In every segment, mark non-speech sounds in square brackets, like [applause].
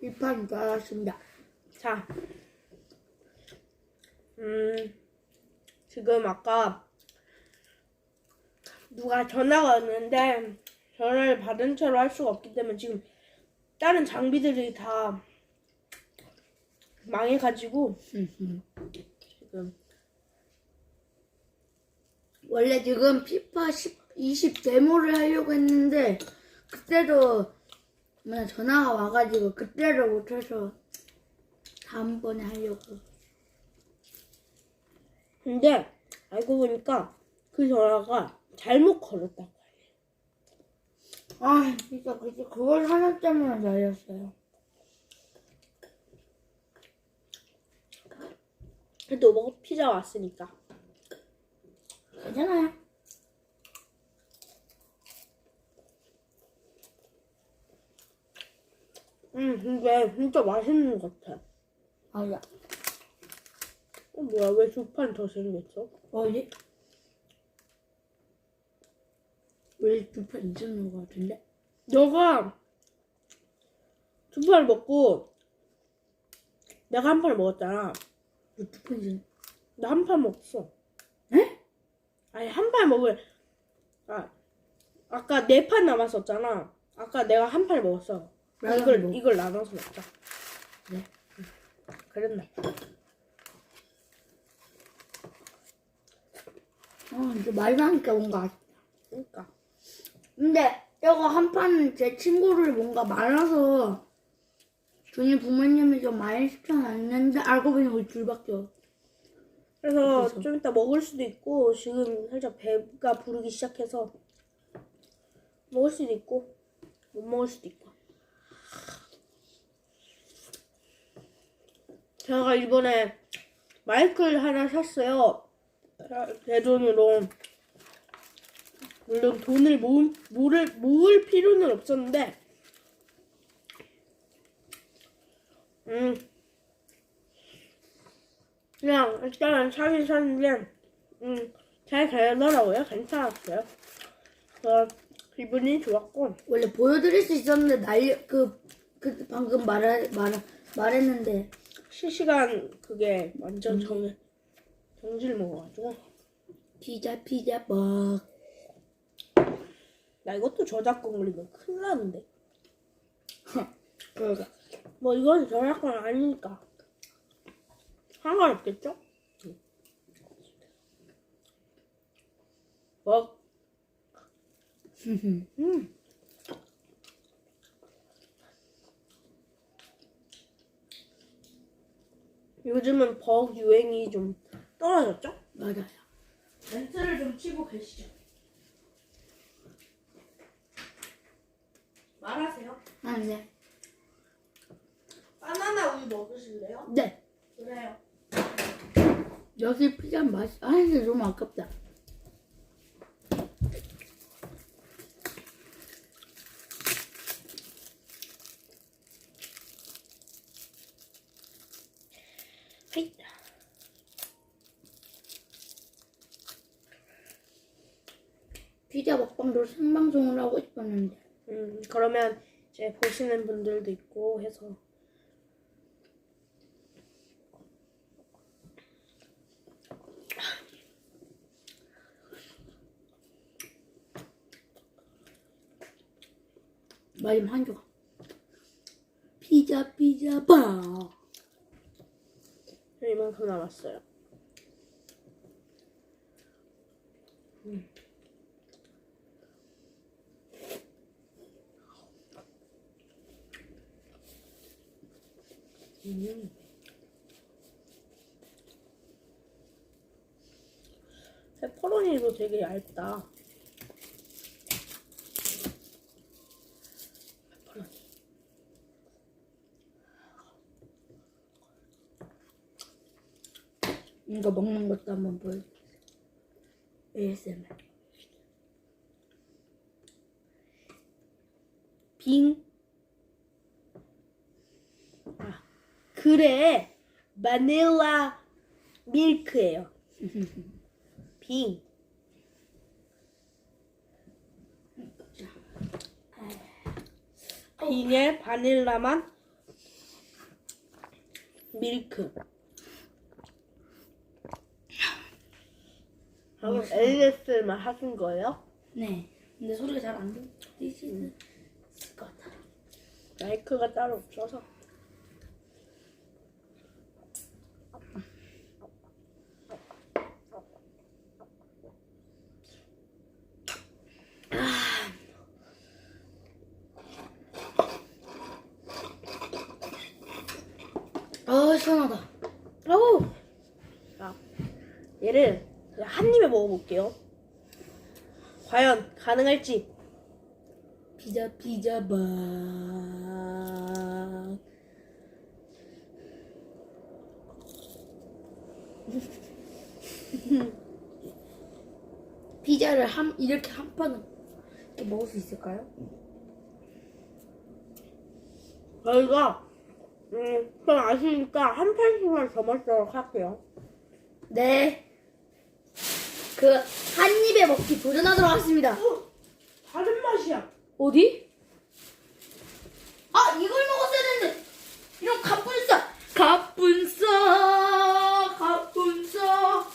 비판 줄 알았습니다. 자, 음, 지금 아까 누가 전화가 왔는데 전화를 받은 채로 할 수가 없기 때문에 지금 다른 장비들이 다 망해가지고 지금 원래 지금 피파 10, 20 데모를 하려고 했는데 그때도 뭐냐 전화가 와가지고 그때를 못해서 다음번에 하려고. 근데 알고 보니까 그 전화가 잘못 걸었다고 해요. 아 진짜 그때 그걸 하나 때문에 날렸어요. 그래도 뭐 피자 왔으니까 괜찮아요. 음 근데 진짜 맛있는 것 같아. 맞아. 어 뭐야 왜 두 판 더 생겼어? 어디? 원래 두판 있었는 것 같은데? 너가 두 판을 먹고 내가 한 판을 먹었잖아. 두판 있었 나 한 판 먹었어. 에? 아니 한 판 먹을 아 아까 네 판 남았었잖아. 아까 내가 한 판을 먹었어. 이걸 먹- 이걸 나눠서 먹자. 네. 응. 그랬나? 아 이제 말만 하니까 뭔가 아쉽다. 그러니까 근데 이거 한판제 친구를 뭔가 많아서 준이 부모님이 좀 많이 시켜놨는데 알고 보니 우리 둘밖에 없. 그래서 그래서. 좀 이따 먹을 수도 있고 지금 살짝 배가 부르기 시작해서 먹을 수도 있고 못 먹을 수도 있고 제가 이번에 마이크를 하나 샀어요. 제 돈으로. 물론 돈을 모을, 모을, 모을 필요는 없었는데. 음. 그냥 일단은 사긴 샀는데 음, 잘 되더라고요. 괜찮았어요. 그래서 기분이 좋았고. 원래 보여드릴 수 있었는데 날려 그, 그 방금 말하, 말 말했는데 실시간 그게 완전 정, 정지를 먹어가지고 피자 피자 먹. 나 이것도 저작권 걸리면 큰일 나는데 그러게. 뭐 이건 저작권 아니니까 상관없겠죠? 먹 음. 요즘은 벅 유행이 좀 떨어졌죠? 맞아요. 멘트를 좀 치고 계시죠. 말하세요. 아 네. 바나나 우유 먹으실래요? 네. 그래요. 여기 피자 맛. 아 이게 너무 아깝다. 헤이. 피자 먹방도 생방송을 하고 싶었는데. 음 그러면 이제 보시는 분들도 있고 해서 마지막 한 조각. 피자 피자 바. 이만큼 남았어요. 음. 페퍼로니도 되게 얇다. 페퍼로니. 이거 먹는 것도 한번 보여드릴게요. ASMR. 빙. 아, 그래. 바닐라 밀크예요. [laughs] 빙. 빙에 바닐라만 밀크. 방금 ASMR 하신 거예요? 네. 근데 소리가 잘 안 들리시는 것 같아요. 마이크가 따로 없어서. 아 시원하다. 아우. 자, 얘를 한 입에 먹어볼게요. 과연 가능할지. 피자 피자 박. [laughs] 피자를 한 이렇게 한 판은 이렇게 먹을 수 있을까요? 저희가 음, 좀 아쉬우니까 한 판씩만 더 먹도록 할게요. 네. 그 한 입에 먹기 도전하도록 하겠습니다. 다른 맛이야. 어디? 아 이걸 먹었어야 되는데 이런 갑분싸 갑분싸 갑분싸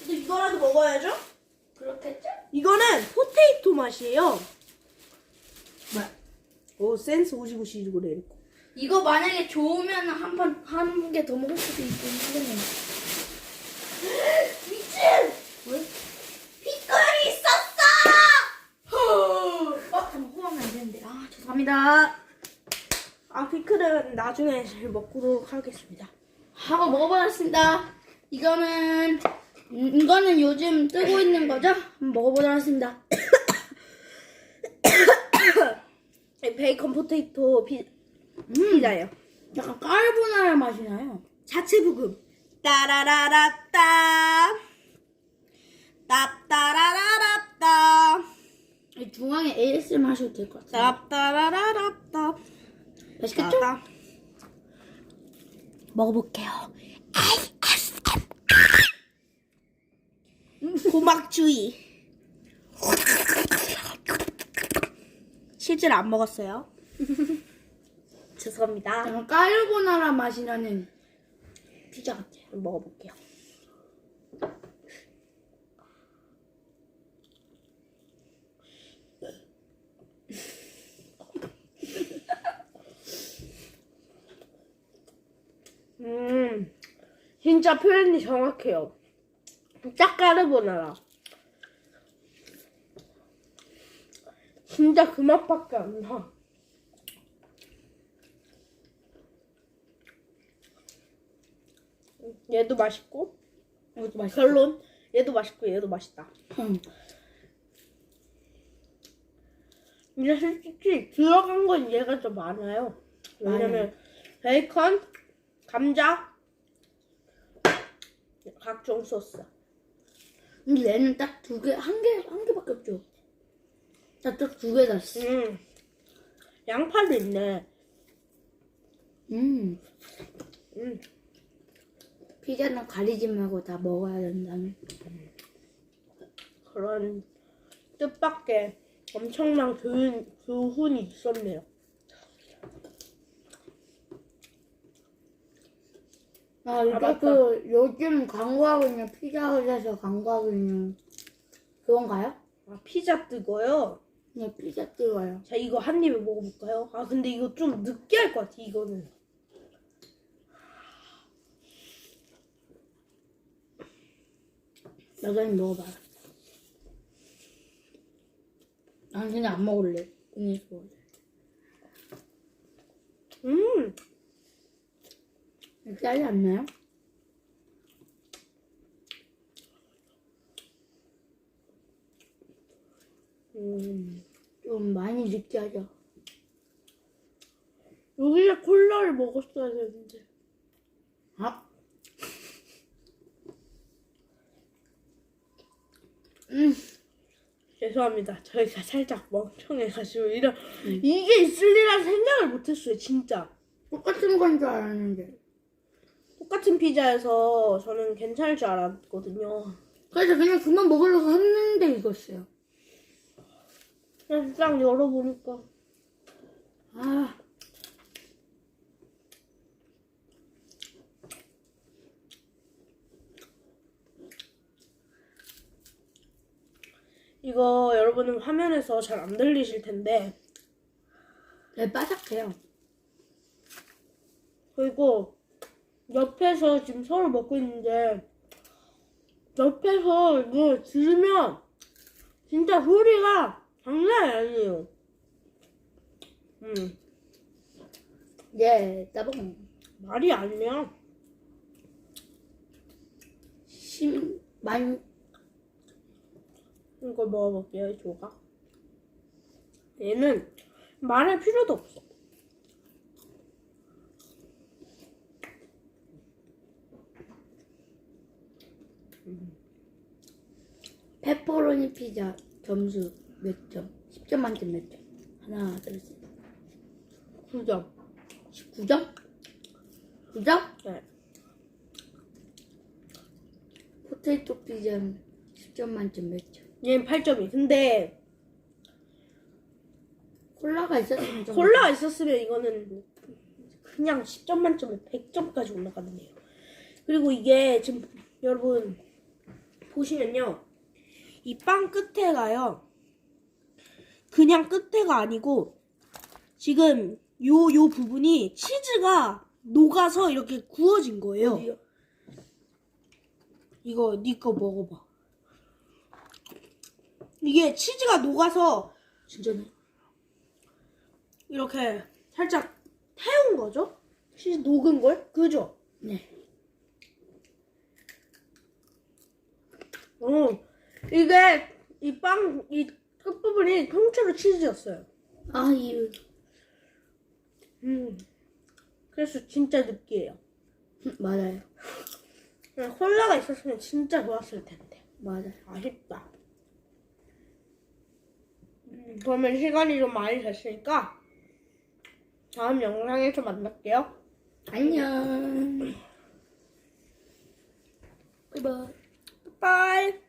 근데 이거라도 먹어야죠? 그렇겠죠? 이거는 포테이토 맛이에요. 뭐야? 오 센스 오지고 시지고 이랬고. 이거 만약에 좋으면 한 판 한 개 더 먹을 수도 있긴 하겠네. 미친! 왜? 핏거리 있었어! 어, 잠깐 호하면 안 되는데. 아 죄송합니다. 아 나중에 잘 먹도록 하겠습니다. 하고 먹어보겠습니다. 이거는 음, 이거는 요즘 뜨고 있는 거죠? 한번 먹어보도록 하겠습니다. [coughs] 이 베이컨 포테이토 피, 피자예요. 약간 까르보나라 맛이 나요. 자체 부금. 따라라라따. 따따라라라따. 이 중앙에 ASMR 하셔도 될 것 같아요. 따따라라라따. 맛있겠죠? 따따. 먹어볼게요. 고막주의. 실제로 안 먹었어요. [laughs] 죄송합니다. 약간 까르보나라 맛이 나는 피자 같아요. 먹어볼게요. 음, 진짜 표현이 정확해요. 딱 까르보나라. 진짜 그 맛밖에 안 나. 얘도 맛있고, 이것도 맛있어. 결론 얘도 맛있고 얘도 맛있다. 음. 근데 솔직히 들어간 건 얘가 좀 많아요. 왜냐면 베이컨, 감자, 각종 소스. 근데 얘는 딱 두 개, 한 개, 한 개밖에 없죠. 딱두 개 달았어. 음, 양파도 있네. 음. 음, 피자는 가리지 말고 다 먹어야 된다는. 그런 뜻밖의 엄청난 교훈, 교훈이 있었네요. 아, 이거. 그, 요즘 광고하고 있는 피자헛에서 광고하고 있는 그건가요? 아, 피자 뜨고요. 네, 피자 뜨거요. 자, 이거 한 입에 먹어볼까요? 아, 근데 이거 좀 느끼할 것 같아, 이거는. 여전히 먹어봐. 난 그냥 안 먹을래. 그냥 먹을래. 음, 짤이 안 나요? 음. 좀 많이 느끼하죠. 여기에 콜라를 먹었어야 되는데. 아. 음, 죄송합니다. 저희가 살짝 멍청해가지고 이런 이게 있을 리란 생각을 못했어요. 진짜 똑같은 건 줄 알았는데. 똑같은 피자여서 저는 괜찮을 줄 알았거든요. 그래서 그냥 그만 먹으려고 했는데 익었어요. 그냥 딱 열어보니까 아 이거 여러분은 화면에서 잘 안 들리실 텐데 네, 바삭해요. 그리고 옆에서 지금 서울 먹고 있는데 옆에서 이거 들으면 진짜 소리가 장난이 아니에요. 음 예, 따봉. 말이 아니야. 심, 많이, 이거 먹어볼게요, 이 조각. 얘는 말할 필요도 없어. 페퍼로니 피자 점수 몇 점? 10점 만점 몇 점? 하나, 둘, 셋. 9점. 19점? 9점? 네. 포테이토 피자는 10점 만점 몇 점? 얘는 8점이. 근데 콜라가 있었으면 좀. 콜라가 있었으면 이거는 그냥 10점 만점에 100점까지 올라가는데요. 그리고 이게 지금 여러분 보시면요. 이 빵 끝에가요. 그냥 끝에가 아니고 지금 요 요 부분이 치즈가 녹아서 이렇게 구워진 거예요. 어디요? 이거 니 거 먹어봐. 이게 치즈가 녹아서 진짜네. 이렇게 살짝 태운 거죠? 치즈 녹은 걸? 그죠? 네. 어, 이게 이 빵, 이 끝부분이 통째로 치즈였어요. 아, 이, 음. 그래서 진짜 느끼해요. 맞아요. 그냥 콜라가 있었으면 진짜 좋았을 텐데. 맞아요. 아쉽다. 음, 그러면 시간이 좀 많이 됐으니까 다음 영상에서 만날게요. 안녕. [clears throat] 바이바이. Bye.